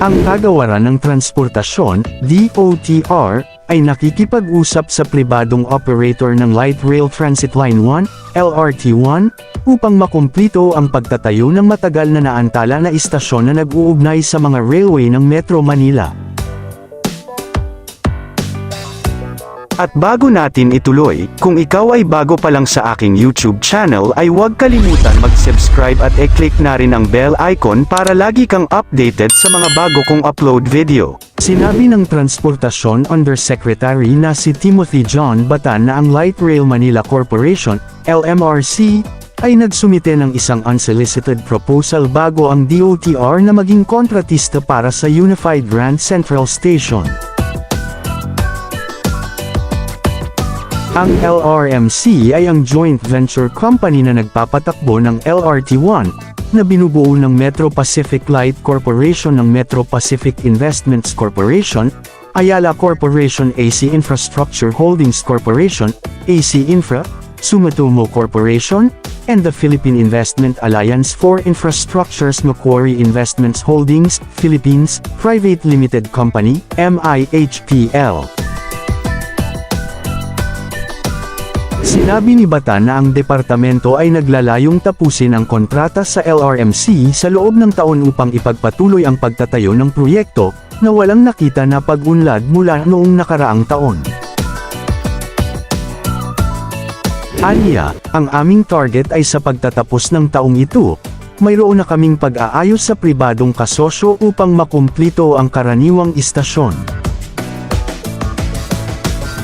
Ang kagawaran ng transportasyon, DOTR, ay nakikipag-usap sa pribadong operator ng Light Rail Transit Line 1, LRT1, upang makumplito ang pagtatayo ng matagal na naantala na istasyon na nag-uugnay sa mga railway ng Metro Manila. At bago natin ituloy, kung ikaw ay bago pa lang sa aking YouTube channel ay huwag kalimutan mag-subscribe at e-click na rin ang bell icon para lagi kang updated sa mga bago kong upload video. Sinabi ng Transportasyon Undersecretary na si Timothy John Batan na ang Light Rail Manila Corporation, LMRC, ay nagsumite ng isang unsolicited proposal bago ang DOTR na maging kontratista para sa Unified Grand Central Station. Ang LRMC ay ang joint venture company na nagpapatakbo ng LRT1, na binubuo ng Metro Pacific Light Corporation ng Metro Pacific Investments Corporation, Ayala Corporation AC Infrastructure Holdings Corporation, AC Infra, Sumitomo Corporation, and the Philippine Investment Alliance for Infrastructures Macquarie Investments Holdings, Philippines, Private Limited Company, MIHPL. Sinabi ni Bata na ang departamento ay naglalayong tapusin ang kontrata sa LRMC sa loob ng taon upang ipagpatuloy ang pagtatayo ng proyekto, na walang nakita na pag-unlad mula noong nakaraang taon. Aniya, ang aming target ay sa pagtatapos ng taong ito, mayroon na kaming pag-aayos sa pribadong kasosyo upang makumplito ang karaniwang istasyon.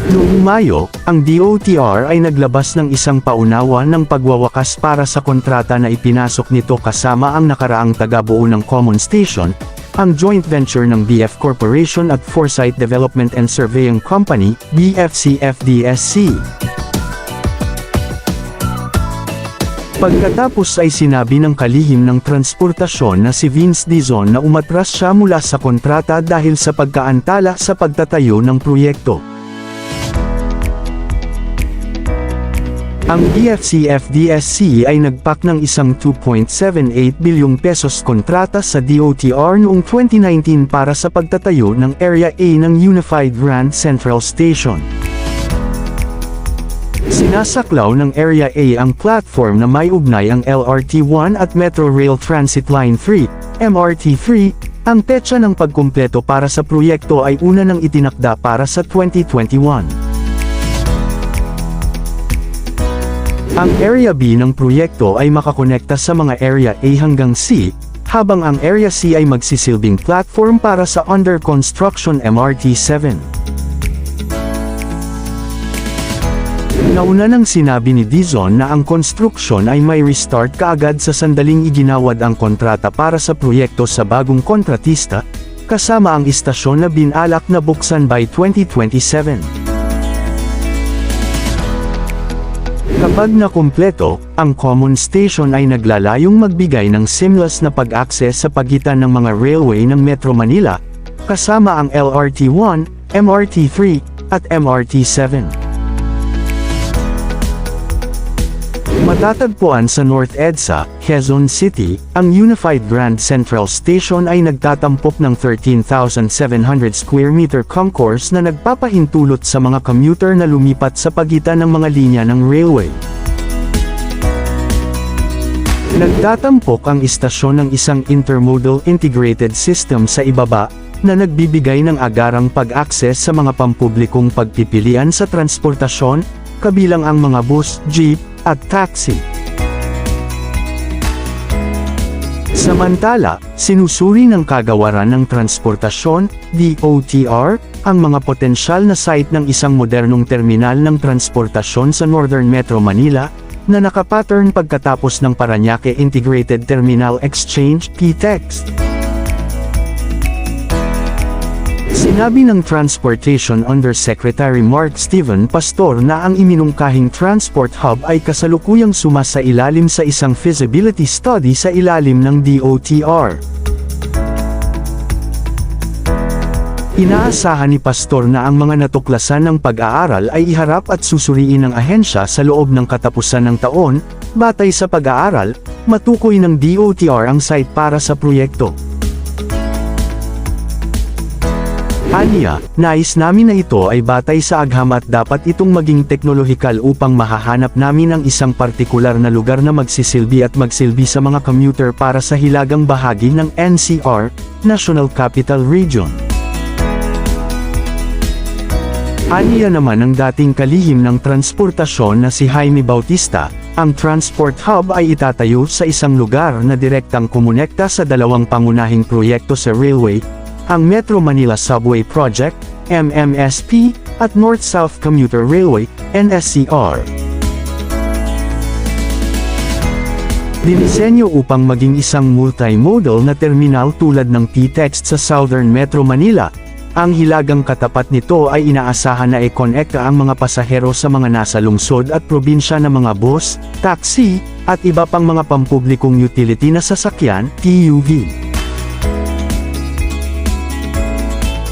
Noong Mayo, ang DOTR ay naglabas ng isang paunawa ng pagwawakas para sa kontrata na ipinasok nito kasama ang nakaraang tagabuo ng Common Station, ang joint venture ng BF Corporation at Foresight Development and Surveying Company, BFCFDSC. Pagkatapos ay sinabi ng kalihim ng transportasyon na si Vince Dizon na umatras siya mula sa kontrata dahil sa pagkaantala sa pagtatayo ng proyekto. Ang BFCFDSC ay nagpak ng isang 2.78 bilyong pesos kontrata sa DOTR noong 2019 para sa pagtatayo ng Area A ng Unified Grand Central Station. Sinasaklaw ng Area A ang platform na may ugnay ang LRT1 at Metro Rail Transit Line 3, MRT3, ang petsa ng pagkumpleto para sa proyekto ay una nang itinakda para sa 2021. Ang Area B ng proyekto ay makakonekta sa mga Area A hanggang C, habang ang Area C ay magsisilbing platform para sa under construction MRT7. Nauna nang sinabi ni Dizon na ang konstruksyon ay may restart kaagad sa sandaling iginawad ang kontrata para sa proyekto sa bagong kontratista, kasama ang istasyon na binalak na buksan by 2027. Kapag nakumpleto, ang common station ay naglalayong magbigay ng seamless na pag-access sa pagitan ng mga railway ng Metro Manila, kasama ang LRT1, MRT3, at MRT7. Matatagpuan sa North EDSA, Quezon City, ang Unified Grand Central Station ay nagtatampok ng 13,700 square meter concourse na nagpapahintulot sa mga commuter na lumipat sa pagitan ng mga linya ng railway. Nagtatampok ang istasyon ng isang intermodal integrated system sa ibaba, na nagbibigay ng agarang pag-akses sa mga pampublikong pagpipilian sa transportasyon, kabilang ang mga bus, jeep, at taxi. Samantala, sinusuri ng kagawaran ng transportasyon, DOTR, ang mga potensyal na site ng isang modernong terminal ng transportasyon sa Northern Metro Manila, na nakapattern pagkatapos ng Paranaque Integrated Terminal Exchange, PTEX. Sinabi ng Transportation Undersecretary Mark Steven Pastor na ang iminungkahing transport hub ay kasalukuyang sumasa ilalim sa isang feasibility study sa ilalim ng DOTR. Inaasahan ni Pastor na ang mga natuklasan ng pag-aaral ay iharap at susuriin ng ahensya sa loob ng katapusan ng taon, batay sa pag-aaral, matukoy ng DOTR ang site para sa proyekto. Anya, nais namin na ito ay batay sa agham at dapat itong maging teknolohikal upang mahahanap namin ang isang partikular na lugar na magsisilbi at magsilbi sa mga commuter para sa hilagang bahagi ng NCR, National Capital Region. Aniya naman ang dating kalihim ng transportasyon na si Jaime Bautista, ang Transport Hub ay itatayo sa isang lugar na direktang kumonekta sa dalawang pangunahing proyekto sa railway, ang Metro Manila Subway Project, MMSP, at North-South Commuter Railway, NSCR. Dinisenyo upang maging isang multimodal na terminal tulad ng T-Text sa Southern Metro Manila, ang hilagang katapat nito ay inaasahan na i-connecta ang mga pasahero sa mga nasa lungsod at probinsya ng mga bus, taxi, at iba pang mga pampublikong utility na sasakyan, TUV.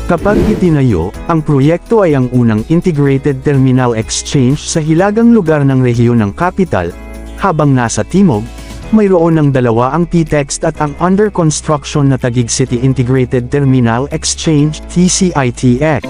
Kapag itinayo, ang proyekto ay ang unang integrated terminal exchange sa hilagang lugar ng rehiyon ng capital, habang nasa timog, mayroon ng dalawa ang T-Text at ang under construction na Taguig City Integrated Terminal Exchange TCITX.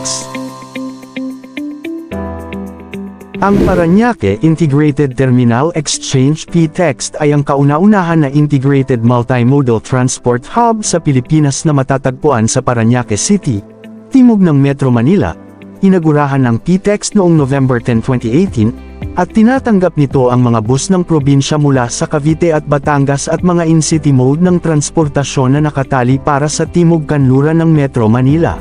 Ang Paranaque Integrated Terminal Exchange P-Text ay ang kauna-unahan na integrated multimodal transport hub sa Pilipinas na matatagpuan sa Paranaque City, timog ng Metro Manila. Inagurahan ng P-Text noong November 10, 2018, at tinatanggap nito ang mga bus ng probinsya mula sa Cavite at Batangas at mga in-city mode ng transportasyon na nakatali para sa timog kanluran ng Metro Manila.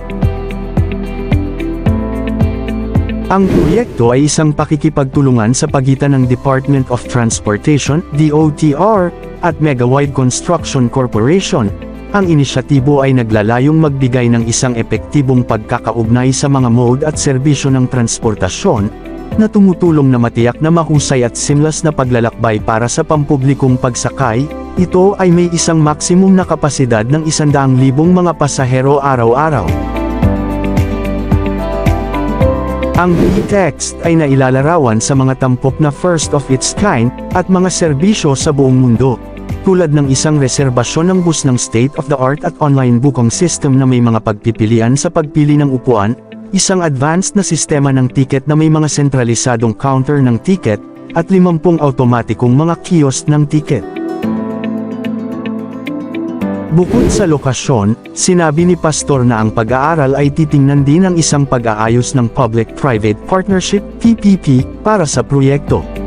Ang proyekto ay isang pakikipagtulungan sa pagitan ng Department of Transportation, DOTR, at Megawide Construction Corporation. Ang inisyatibo ay naglalayong magbigay ng isang epektibong pagkakaugnay sa mga mode at serbisyo ng transportasyon, na tumutulong na matiyak na mahusay at seamless na paglalakbay para sa pampublikong pagsakay, ito ay may isang maksimum na kapasidad ng 100,000 mga pasahero araw-araw. Ang e-text ay nailalarawan sa mga tampok na first of its kind, at mga serbisyo sa buong mundo. Tulad ng isang reserbasyon ng bus ng state-of-the-art at online booking system na may mga pagpipilian sa pagpili ng upuan, isang advanced na sistema ng ticket na may mga sentralisadong counter ng ticket, at 50 automatikong mga kiosk ng ticket. Bukod sa lokasyon, sinabi ni Pastor na ang pag-aaral ay titingnan din ang isang pag-aayos ng Public-Private Partnership PPP para sa proyekto.